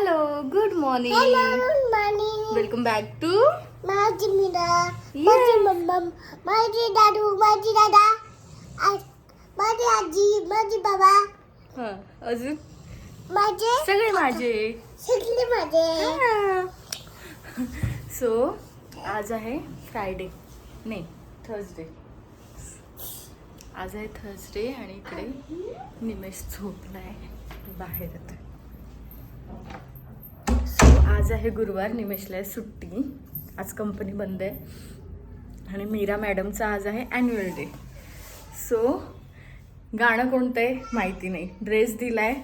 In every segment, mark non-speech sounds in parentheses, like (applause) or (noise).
Hello good morning welcome back to माझी मीरा. माझी mamma माझी दादू माझी दादा माझी आजी माझी बाबा हा अजून? माझे सगळे माझे. सगळे माझे. सो आज आहे फ्रायडे नाही थर्सडे आज आहे थर्सडे आणि इकडे निमेश झोपलाय बाहेर येतोय सो आज आहे गुरुवार निमेशला आहे सुट्टी. आज कंपनी बंद आहे. आणि मीरा मॅडमचा आज आहे ॲन्युअल डे सो गाणं कोणतं आहे माहिती नाही. ड्रेस दिलाय.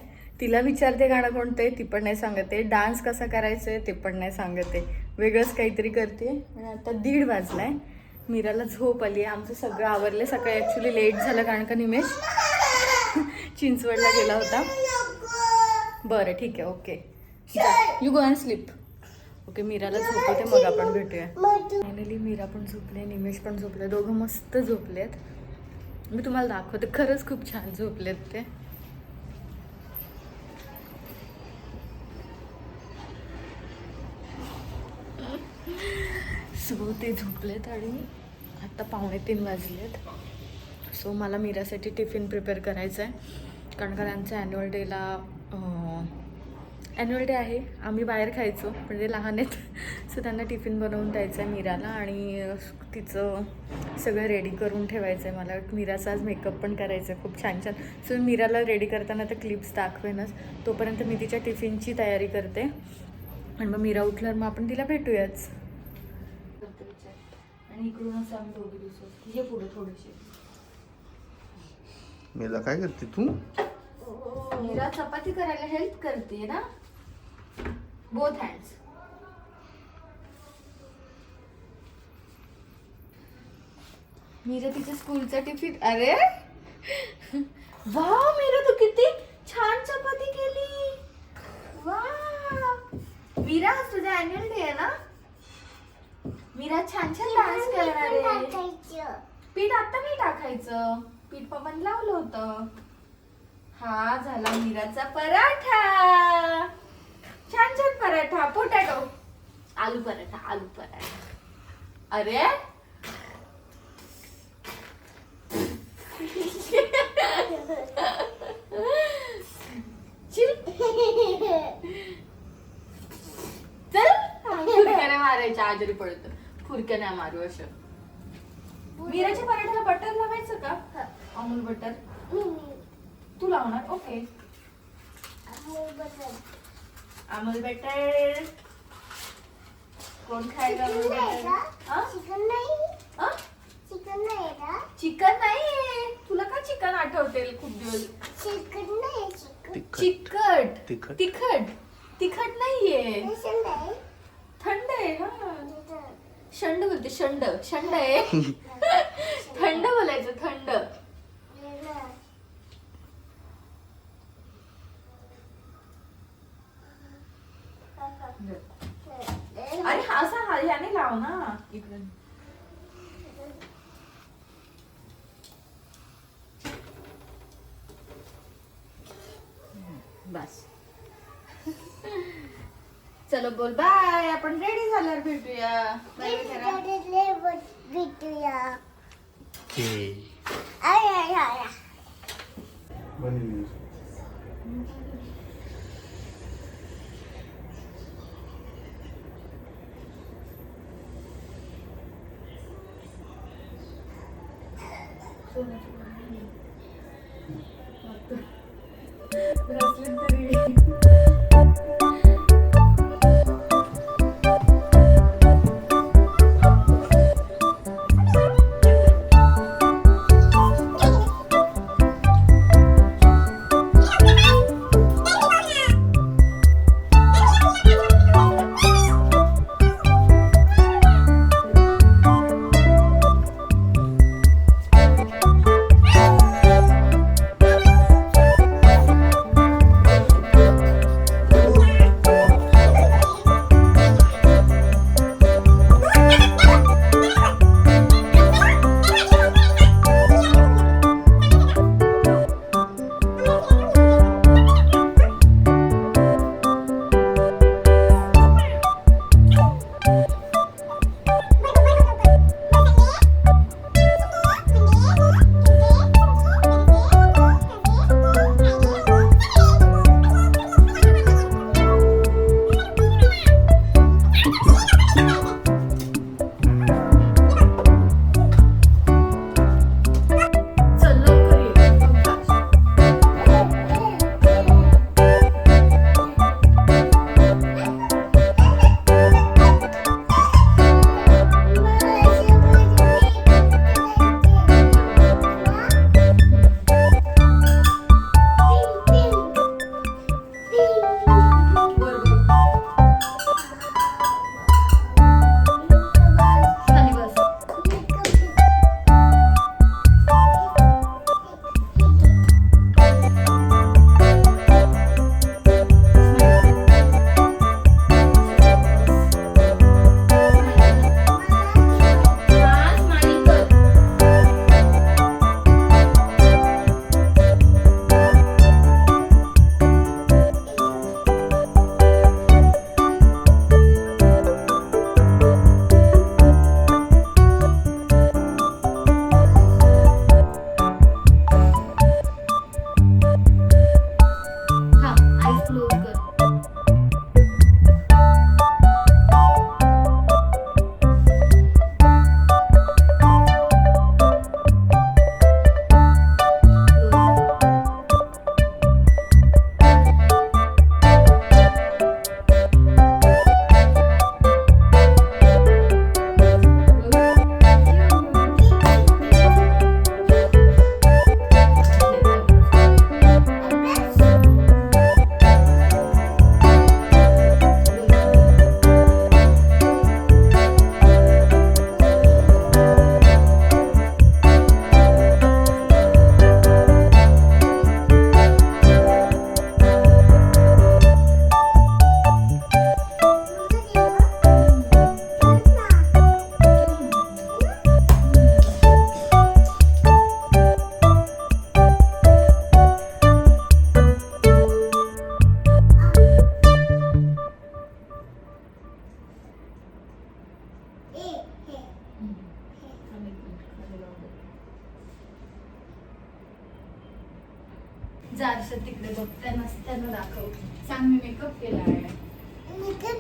तिला विचारते गाणं कोणतं आहे ती पण नाही सांगते. डान्स कसा करायचं आहे ते पण नाही सांगते. वेगळंच काहीतरी करते. आणि आता दीड वाजला आहे मीराला झोप आली आहे. आमचं सगळं आवरलं सकाळी ॲक्च्युली लेट झालं कारण का निमेश (laughs) चिंचवडला गेला होता. बरं ठीक आहे. Okay you go and sleep okay मीराला झोपवते मग आपण भेटूया. फायनली मीरा पण झोपले निमेश पण झोपले दोघं मस्त झोपलेत. मी तुम्हाला दाखवते खरंच खूप छान झोपलेत ते. सो ते झोपलेत आणि आत्ता पावणे तीन वाजलेत. सो मला मीरासाठी टिफिन प्रिपेअर करायचं आहे कारण का त्यांचं ॲन्युअल डेला ॲन्युअल डे आहे. आम्ही बाहेर खायचो म्हणजे लहान आहेत. सो त्यांना टिफिन बनवून द्यायचं आहे मीराला आणि तिचं सगळं रेडी करून ठेवायचं आहे मला. मीराचा आज मेकअप पण करायचं आहे खूप छान छान. सो मी मीराला रेडी करताना तर क्लिप्स दाखवेनच. तोपर्यंत मी तिच्या टिफिनची तयारी करते. आणि मग मीरा उठल्यावर मग आपण तिला भेटूयाच. आणि इकडून असं आम्ही दोघे दिवसात. हे पुढे थोडेसे. मेला काय करते तू? मीरा चपाती करायला हेल्प करते ना? बोथ हँड्स मीरा तिच्या स्कूलचा टिफिन अरे! वा मीरा तू किती छान चपाती केली! वा मीरा आज तुझा अॅन्युअल डे आहे ना? मीरा छान छान डान्स करणार आहे. पीठ आता नाही टाकायचं. पीठ पप्पाने लावलं होतं. हा झाला मीराचा पराठा. छान छान पराठा पोटॅटो. आलू पराठा आलू पराठा. अरे. मारायच्या आजारी पडत. फुरक्या नाही मारू असं. मीराच्या पराठ्याला बटर लावायचं का? अमूल बटर तू लावणार? ओके अमूल बटर कोण खायला अमूल बटर हा? चिकन नाही. हा? चिकन नाही का चिकन नाहीये. तुला का चिकन आठवते खूप दिवस? चिकन नाही चिकन तिखट. चिकट. तिखट. तिखट. तिखट नाहीये. थंड आहे. हा. शंड बोलते शंड. शंड आहे. (laughs) थंड बोलायचं थंड. इकडे. बस. चलो बोल बाय. आपण रेडी झाल्यावर भेटूया. बाय करा भेटूया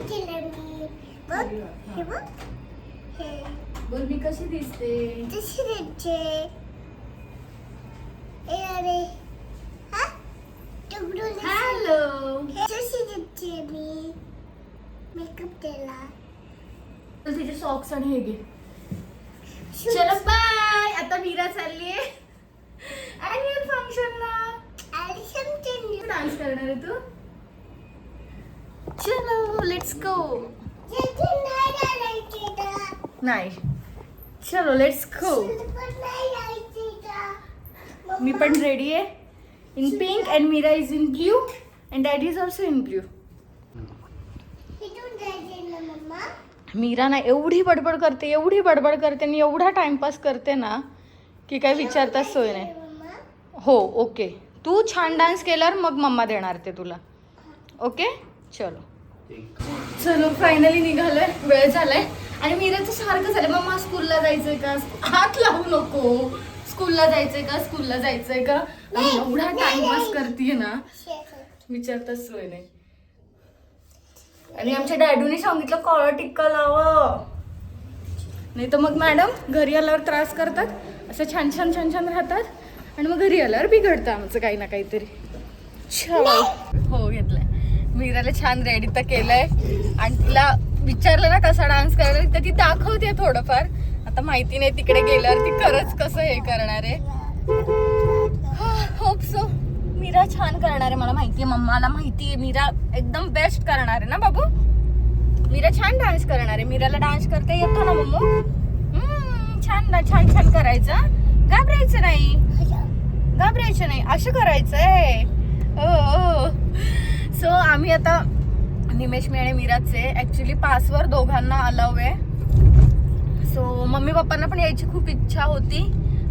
केलं मी बघ हे बघ. हे. बोल मी कशी दिसते? तशी दिसते. ए अरे. हा? हॅलो तशी दिसते मी. मेकअप केला. तिचे सॉक्स आणि हे घे. चलो बाय आता मीरा चालली आहे. अॅन्युअल फंक्शनला डान्स करणार आहे तू? चलो लेट्स गो नाही. चलो लेट्स गो मी पण रेडी आहे. In pink and Meera is in blue and daddy is also in blue Meera ना एवढी बडबड करते एवढी बडबड करते आणि एवढा टाइमपास करते ना की काय विचारताच सोय नाही. हो ओके तू छान डान्स केल्यावर मग मम्मा देणार ते तुला. ओके चलो. चलो फायनली निघालोय. वेळ झालाय. आणि मीराचं सारखं झालं मम्मा स्कूलला जायचंय का? हात लावू नको. स्कूलला जायचंय का? स्कूलला जायचंय का? एवढा टाइमपास करते ना. विचारताच सोय नाही. आणि आमच्या डॅडूने सांगितलं कॉलर टिक्का लावा. नाही तर मग मॅडम घरी आल्यावर त्रास करतात. असं छान छान छान छान राहतात. आणि मग घरी आल्यावर बिघडतं आमचं काही ना काहीतरी. हो मीराला छान रेडी तर केलंय. आणि तिला विचारलं ना कसा डान्स करायला तर ती दाखवते थोडंफार. आता माहिती नाही तिकडे गेल्यावर ती खरंच कसं हे करणार आहे. होप सो मीरा छान करणार आहे मला माहिती आहे. मम्माला माहिती आहे मीरा एकदम बेस्ट करणार आहे ना बाबू? मीरा छान डान्स करणार आहे. मीराला डान्स करता येतो ना मम्मू? छान ना छान छान करायचं. घाबरायचं नाही. घाबरायचं नाही. असं करायचंय. हो सो आम्ही आता निमेश मी आणि मीराचे ऍक्च्युली पासवर दोघांना अलाव आहे. सो मम्मी पप्पांना पण यायची खूप इच्छा होती.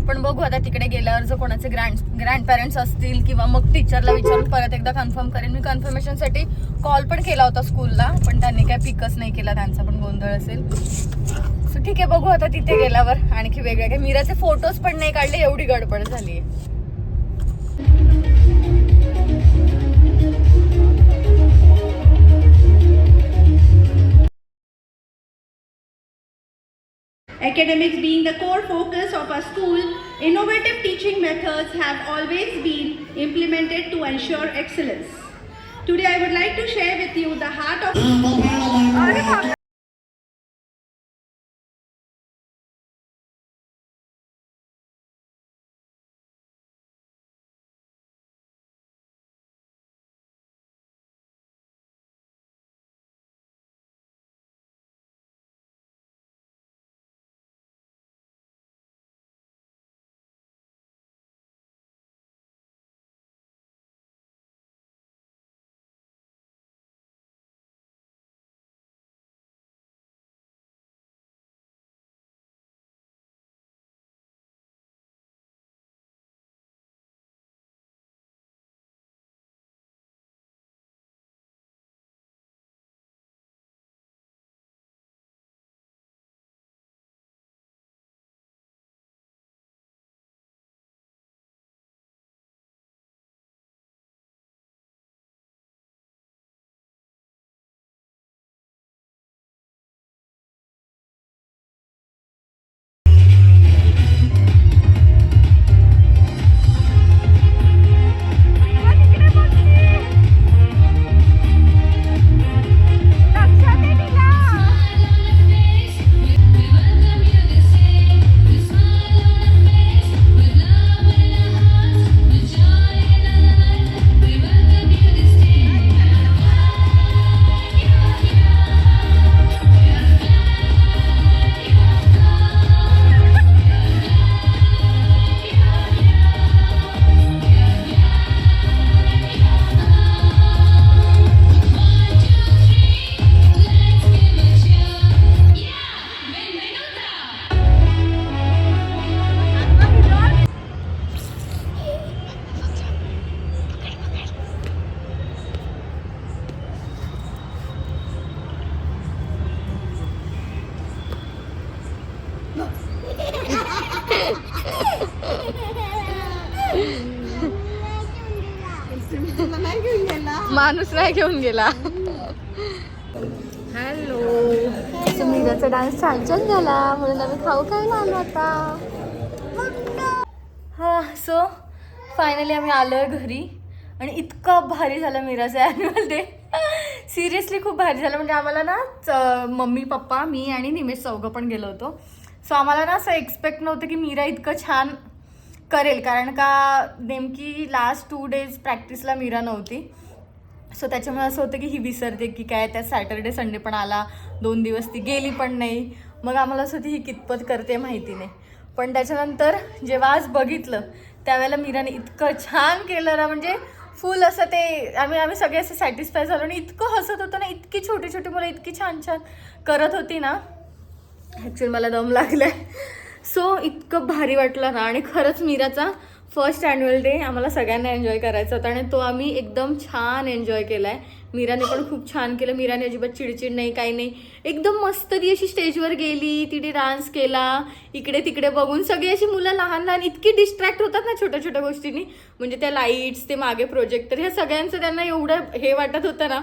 पण बघू आता तिकडे गेल्यावर जर कोणाचे ग्रँड ग्रँड पॅरेंट्स असतील किंवा मग टीचरला विचारून परत एकदा कन्फर्म करेन. मी कन्फर्मेशनसाठी कॉल पण केला होता स्कूलला पण त्यांनी काय पिकच नाही केला त्यांचा पण गोंधळ असेल. सो ठीक आहे बघू आता तिथे गेल्यावर. आणखी वेगळे काय मीराचे फोटोज पण नाही काढले एवढी गडबड झाली आहे Academics being the core focus of our school, innovative teaching methods have always been implemented to ensure excellence. Today, I would like to share with you the heart of माणूस नाही घेऊन गेला. हॅलो मीराचा डान्स छान छान झाला. म्हणून आम्ही खाऊ काय आलो आता. हा सो फायनली आम्ही आलो आहे घरी. आणि इतकं भारी झालं मीराचं ॲन्युअल डे सिरियसली खूप भारी झालं. म्हणजे आम्हाला ना च- मम्मी पप्पा मी आणि निमेश चौघं पण गेलो होतो. सो आम्हाला ना असं एक्सपेक्ट नव्हतं की मीरा इतकं छान करेल. कारण का नेमकी लास्ट टू डेज प्रॅक्टिसला मीरा नव्हती. सो त्याच्यामुळे असं होतं की ही विसरते की काय त्या सॅटर्डे संडे पण आला दोन दिवस ती गेली पण नाही. मग आम्हाला असं होती ही कितपत करते माहिती नाही. पण त्याच्यानंतर जेव्हा आज बघितलं त्यावेळेला मीराने इतकं छान केलं ना म्हणजे फुल असं ते आम्ही आम्ही सगळे असं सॅटिस्फाय झालो आणि इतकं हसत होतो ना इतकी छोटी छोटी मुलं इतकी छान छान करत होती ना. ॲक्च्युली मला दम लागलाय. सो इतकं भारी वाटलं ना आणि खरंच मीराचा फर्स्ट ॲन्युअल डे आम्हाला सगळ्यांना एन्जॉय करायचा होता आणि तो आम्ही एकदम छान एन्जॉय केला आहे मीराने पण खूप छान केलं. मीराने अजिबात चिडचिड नाही काही नाही. एकदम मस्त ती अशी स्टेजवर गेली तिने डान्स केला इकडे तिकडे बघून सगळी अशी मुलं लहान लहान इतकी डिस्ट्रॅक्ट होतात ना छोट्या छोट्या गोष्टींनी. म्हणजे त्या लाईट्स ते मागे प्रोजेक्टर ह्या सगळ्यांचं त्यांना एवढं हे वाटत होतं ना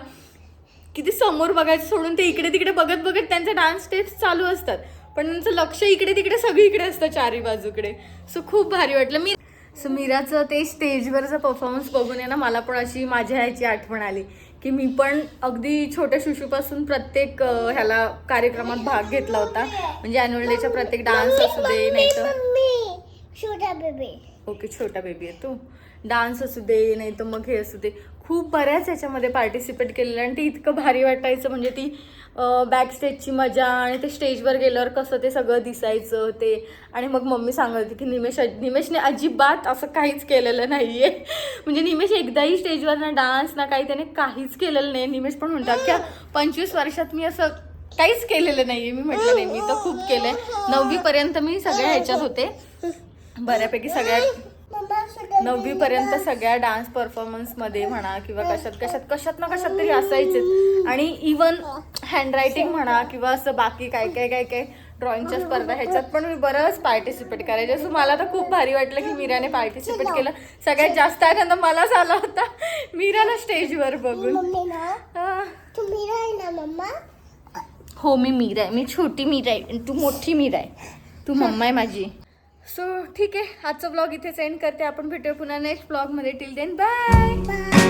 की ते समोर बघायचं सोडून ते इकडे तिकडे बघत बघत त्यांचे डान्स स्टेप्स चालू असतात. पण त्यांचं लक्ष इकडे तिकडे सगळीकडे असतं चारी बाजूकडे. सो खूप भारी वाटलं. मी सो मीराचं ते स्टेजवरचं परफॉर्मन्स बघून आहे ना मला पण अशी माझ्या ह्याची आठवण आली. की मी पण अगदी छोट्या शिशूपासून प्रत्येक ह्याला कार्यक्रमात भाग घेतला होता. म्हणजे अॅन्युअल डेच्या प्रत्येक डान्स असू दे नाही तर छोटा बेबी ओके छोटा बेबी आहे तू. डान्स असू दे नाही तर मग हे असू दे. खूप बऱ्याच याच्यामध्ये पार्टिसिपेट केलेलं आणि ते इतकं भारी वाटायचं म्हणजे ती बॅक स्टेजची मजा आणि ते स्टेजवर गेल्यावर कसं ते सगळं दिसायचं ते. आणि मग मम्मी सांगत होती की निमेश निमेशने अजिबात असं काहीच केलेलं नाही आहे (laughs) म्हणजे निमेश एकदाही स्टेजवर ना डान्स ना काही त्याने काहीच केलेलं नाही निमेश पण म्हणतात की पंचवीस वर्षात मी असं काहीच केलेलं नाही आहे मी म्हटलं नाही मी तर खूप केलं आहे नववीपर्यंत मी सगळ्या ह्याच्यात होते. बऱ्यापैकी सगळ्या (laughs) नववी पर्यंत सगळ्या डान्स परफॉर्मन्समध्ये म्हणा किंवा कशात कशात कशात ना कशात तरी असायचेच आणि इवन हँडरायटिंग म्हणा किंवा असं बाकी काय काय काय काय ड्रॉइंगच्या स्पर्धा ह्याच्यात पण मी बरंच पार्टिसिपेट करायचे. सो मला तर खूप भारी वाटलं की मीराने पार्टिसिपेट केलं. सगळ्यात जास्त आनंद मलाच आला होता. मीराला स्टेजवर बघून. हा. हो मी मीरा आहे. मी छोटी मीरा आहे. तू मोठी मीरा आहे. तू मम्मा आहे माझी. सो ठीक आहे. आजचा ब्लॉग इथे सेंड करते. आपण भेटूया पुन्हा नेक्स्ट ब्लॉगमध्ये टिल देन बाय बाय